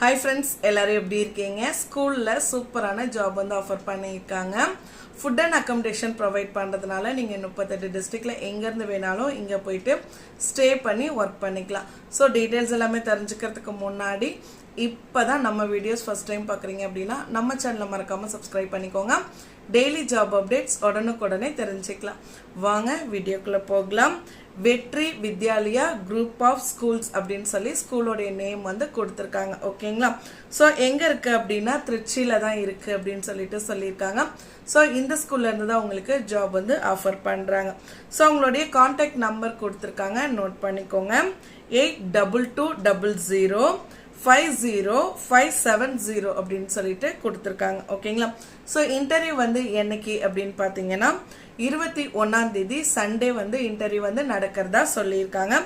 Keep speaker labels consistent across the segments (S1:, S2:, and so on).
S1: Hi friends எல்லோரும் எப்படி இருக்கீங்க? ஸ்கூலில் சூப்பரான ஜாப் வந்து ஆஃபர் பண்ணியிருக்காங்க. ஃபுட் அண்ட் அக்கமடேஷன் ப்ரொவைட் பண்ணுறதுனால நீங்கள் முப்பத்தெட்டு டிஸ்ட்ரிக்டில் எங்கேருந்து வேணாலும் இங்கே போயிட்டு ஸ்டே பண்ணி ஒர்க் பண்ணிக்கலாம். ஸோ டீட்டெயில்ஸ் எல்லாமே தெரிஞ்சுக்கிறதுக்கு முன்னாடி இப்போ தான் நம்ம வீடியோஸ் ஃபஸ்ட் டைம் பார்க்குறீங்க அப்படின்னா நம்ம சேனலை மறக்காமல் சப்ஸ்கிரைப் பண்ணிக்கோங்க. டெய்லி ஜாப் அப்டேட்ஸ் உடனுக்குடனே தெரிஞ்சுக்கலாம். வாங்க வீடியோக்குள்ளே போகலாம். வெற்றி வித்யாலயா குரூப் ஆஃப் ஸ்கூல்ஸ் அப்படின்னு சொல்லி ஸ்கூலோடைய நேம் வந்து கொடுத்துருக்காங்க. ஓகேங்களா ஸோ எங்கே இருக்குது அப்படின்னா திருச்சியில் தான் இருக்குது அப்படின்னு சொல்லிட்டு சொல்லியிருக்காங்க. ஸோ இந்த ஸ்கூல்லேருந்து தான் உங்களுக்கு ஜாப் வந்து ஆஃபர் பண்ணுறாங்க ஸோ அவங்களுடைய காண்டாக்ட் நம்பர் கொடுத்துருக்காங்க. நோட் பண்ணிக்கோங்க. Eight double two double zero five zero five seven zero அப்படின்னு சொல்லிட்டு கொடுத்துருக்காங்க. ஓகேங்களா? ஸோ இன்டர்வியூ வந்து என்னைக்கு அப்படின்னு பார்த்தீங்கன்னா இருபத்தி ஒன்றாம் தேதி சண்டே வந்து இன்டர்வியூ வந்து நடக்கிறதா சொல்லியிருக்காங்க.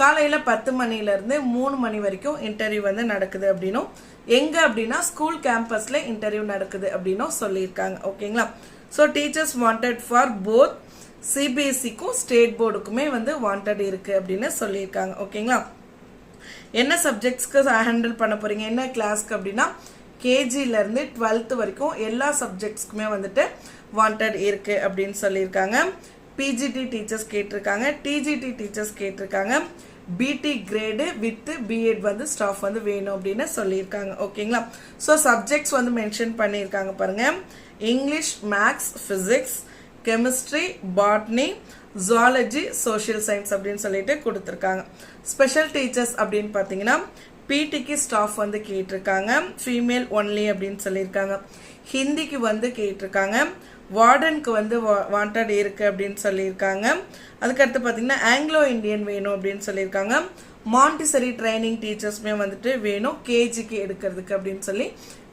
S1: காலையில் பத்து மணிலேருந்து மூணு மணி வரைக்கும் இன்டர்வியூ வந்து நடக்குது அப்படின்னும் எங்கே அப்படின்னா ஸ்கூல் கேம்பஸில் இன்டர்வியூ நடக்குது அப்படின்னும் சொல்லியிருக்காங்க. ஓகேங்களா? So teachers wanted for both சிபிஎஸ்சிக்கும் state போர்டுக்குமே வந்து வாண்டட் இருக்குது அப்படின்னு சொல்லியிருக்காங்க. ஓகேங்களா? என்ன சப்ஜெக்ட்ஸ்க்கு ஹேண்டில் பண்ண போறீங்க? என்ன கிளாஸ்க்கு அப்படின்னா கேஜிலேருந்து டுவெல்த்து வரைக்கும் எல்லா சப்ஜெக்ட்ஸ்க்குமே வந்துட்டு வாண்டட் இருக்கு அப்படின்னு சொல்லியிருக்காங்க. பிஜிடி டீச்சர்ஸ் கேட்டிருக்காங்க. டிஜிடி டீச்சர்ஸ் கேட்டிருக்காங்க. B T grade with B Ed வந்து ஸ்டாஃப் வந்து வேணும் அப்படின்னு சொல்லியிருக்காங்க. ஓகேங்களா ஸோ சப்ஜெக்ட்ஸ் வந்து மென்ஷன் பண்ணியிருக்காங்க பாருங்கள் English maths physics chemistry botany zoology social science அப்படின்னு சொல்லிட்டு கொடுத்துருக்காங்க. ஸ்பெஷல் டீச்சர்ஸ் அப்படின்னு பார்த்தீங்கன்னா பிடிக்கு ஸ்டாஃப் வந்து கேட்டிருக்காங்க. ஃபீமேல் ஒன்லி அப்படின்னு சொல்லியிருக்காங்க. ஹிந்திக்கு வந்து கேட்டிருக்காங்க. வார்டனுக்கு வந்து வாண்டட் இருக்கு அப்படின்னு சொல்லியிருக்காங்க. அதுக்கடுத்து பார்த்தீங்கன்னா ஆங்கிலோ இந்தியன் வேணும் அப்படின்னு சொல்லியிருக்காங்க. மாண்டிசரி ட்ரைனிங் டீச்சர்ஸுமே வந்துட்டு வேணும். கேஜிக்கு எடுக்கிறதுக்கு அப்படின்னு சொல்லி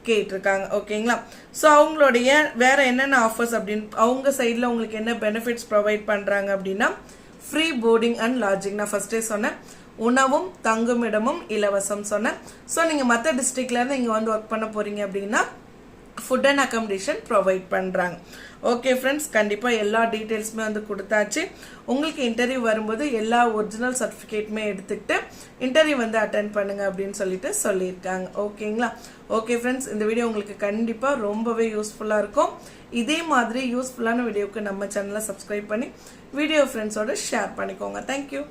S1: கேட்டிருக்காங்க. ஓகேங்களா ஸோ அவங்களுடைய வேற என்னென்ன ஆஃபர்ஸ் அப்படின்னு அவங்க சைடில் உங்களுக்கு என்ன பெனிஃபிட்ஸ் ப்ரொவைட் பண்ணுறாங்க அப்படின்னா ஃப்ரீ போர்டிங் அண்ட் லாட்ஜிங் நான் ஃபஸ்ட்டே சொன்னேன். உணவும் தங்குமிடமும் இலவசம் சொன்னேன். ஸோ நீங்கள் மற்ற டிஸ்ட்ரிக்ட்லேருந்து இங்கே வந்து ஒர்க் பண்ண போகிறீங்க அப்படின்னா ஃபுட் அண்ட் அக்காமடேஷன் ப்ரொவைட் பண்ணுறாங்க ஓகே ஃப்ரெண்ட்ஸ் கண்டிப்பாக எல்லா டீட்டெயில்ஸுமே வந்து கொடுத்தாச்சு. உங்களுக்கு இன்டர்வியூ வரும்போது எல்லா ஒரிஜினல் சர்டிஃபிகேட்டுமே எடுத்துக்கிட்டு இன்டர்வியூ வந்து அட்டன் பண்ணுங்கள் அப்படின்னு சொல்லிட்டு சொல்லியிருக்காங்க. ஓகேங்களா ஓகே ஃப்ரெண்ட்ஸ் இந்த வீடியோ உங்களுக்கு கண்டிப்பாக ரொம்பவே யூஸ்ஃபுல்லாக இருக்கும். இதே மாதிரி யூஸ்ஃபுல்லான வீடியோவுக்கு நம்ம சேனலை சப்ஸ்கிரைப் பண்ணி வீடியோ ஃப்ரெண்ட்ஸோட ஷேர் பண்ணிக்கோங்க. தேங்க்யூ